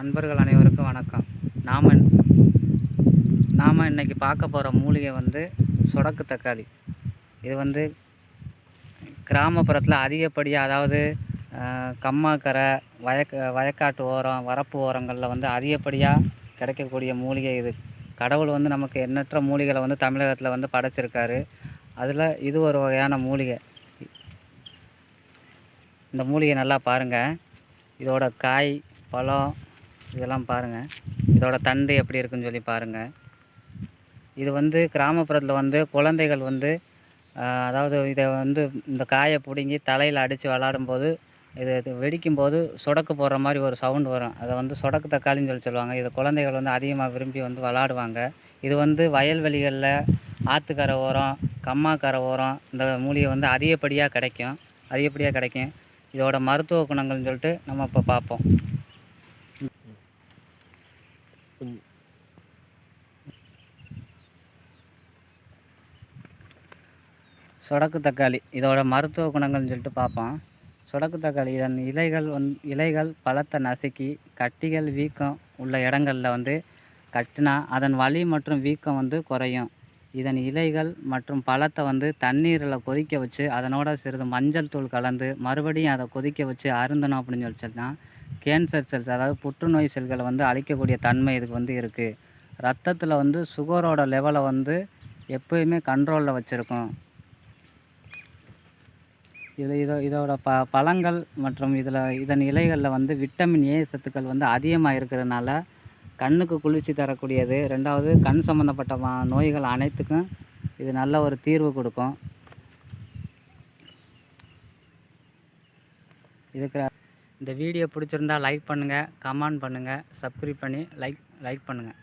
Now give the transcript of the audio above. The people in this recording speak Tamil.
நண்பர்கள் அனைவருக்கும் வணக்கம். நாம் நாம் இன்னைக்கு பார்க்க போகிற மூலிகை வந்து சொடக்கு தக்காளி. இது வந்து கிராமப்புறத்தில் அதிகப்படியாக அதாவது கம்மாக்கரை வயக்க வயக்காட்டு ஓரம் வரப்பு ஓரங்களில் வந்து அதிகப்படியாக கிடைக்கக்கூடிய மூலிகை இது. கடவுள் வந்து நமக்கு எண்ணற்ற மூலிகைகளை வந்து தமிழகத்தில் வந்து படைச்சிருக்காரு. அதில் இது ஒரு வகையான மூலிகை. இந்த மூலிகை நல்லா பாருங்கள் இதோட காய் பழம் இதெல்லாம் பாருங்கள் இதோட தண்டு எப்படி இருக்குன்னு சொல்லி பாருங்கள் இது வந்து கிராமப்புறத்தில் வந்து குழந்தைகள் வந்து அதாவது இதை வந்து இந்த காயை பிடுங்கி தலையில் அடித்து விளாடும்போது இது இது வெடிக்கும்போது சொடக்கு போடுற மாதிரி ஒரு சவுண்ட் வரும். அதை வந்து சொடக்கு தக்காளின்னு சொல்லி சொல்லுவாங்க. இதை குழந்தைகள் வந்து அதிகமாக விரும்பி வந்து விளாடுவாங்க இது வந்து வயல்வெளிகளில் ஆற்றுக்கரை ஓரம் கம்மாக்கரை ஓரம் இந்த மூலிகை வந்து அதிகப்படியாக கிடைக்கும். அதிகப்படியாக கிடைக்கும். இதோட மருத்துவ குணங்கள்னு சொல்லிட்டு நம்ம இப்போ பார்ப்போம் சொடக்கு தக்காளி. இதோட மருத்துவ குணங்கள்னு சொல்லிட்டு பார்ப்போம். சொடக்கு தக்காளி இதன் இலைகள் வந் இலைகள் பழத்தை நசுக்கி கட்டிகள் வீக்கம் உள்ள இடங்களில் வந்து கட்டினா அதன் வலி மற்றும் வீக்கம் வந்து குறையும். இதன் இலைகள் மற்றும் பழத்தை வந்து தண்ணீரில் கொதிக்க வச்சு அதனோட சிறிது மஞ்சள் தூள் கலந்து மறுபடியும் அதை கொதிக்க வச்சு அருந்தணும் அப்படின்னு சொல்லி சொன்னா கேன்சர் செல்ஸ் அதாவது புற்றுநோய் செல்களை வந்து அழிக்கக்கூடிய தன்மை இதுக்கு வந்து இருக்குது ரத்தத்தில் வந்து சுகரோட லெவலை வந்து எப்பயுமே கண்ட்ரோலில் வச்சுருக்கும். இது இதோ இதோட ப பழங்கள் மற்றும் இதில் இதன் இலைகளில் வந்து விட்டமின் ஏ சத்துக்கள் வந்து அதிகமாக இருக்கிறதுனால கண்ணுக்கு குளிர்ச்சி தரக்கூடியது. ரெண்டாவது கண் சம்மந்தப்பட்ட மா- நோய்கள் அனைத்துக்கும் இது நல்ல ஒரு தீர்வு கொடுக்கும். இதுக்கு இந்த வீடியோ பிடிச்சிருந்தா லைக் பண்ணுங்கள் கமெண்ட் பண்ணுங்கள் சப்ஸ்கிரைப் பண்ணி லைக் லைக் பண்ணுங்கள்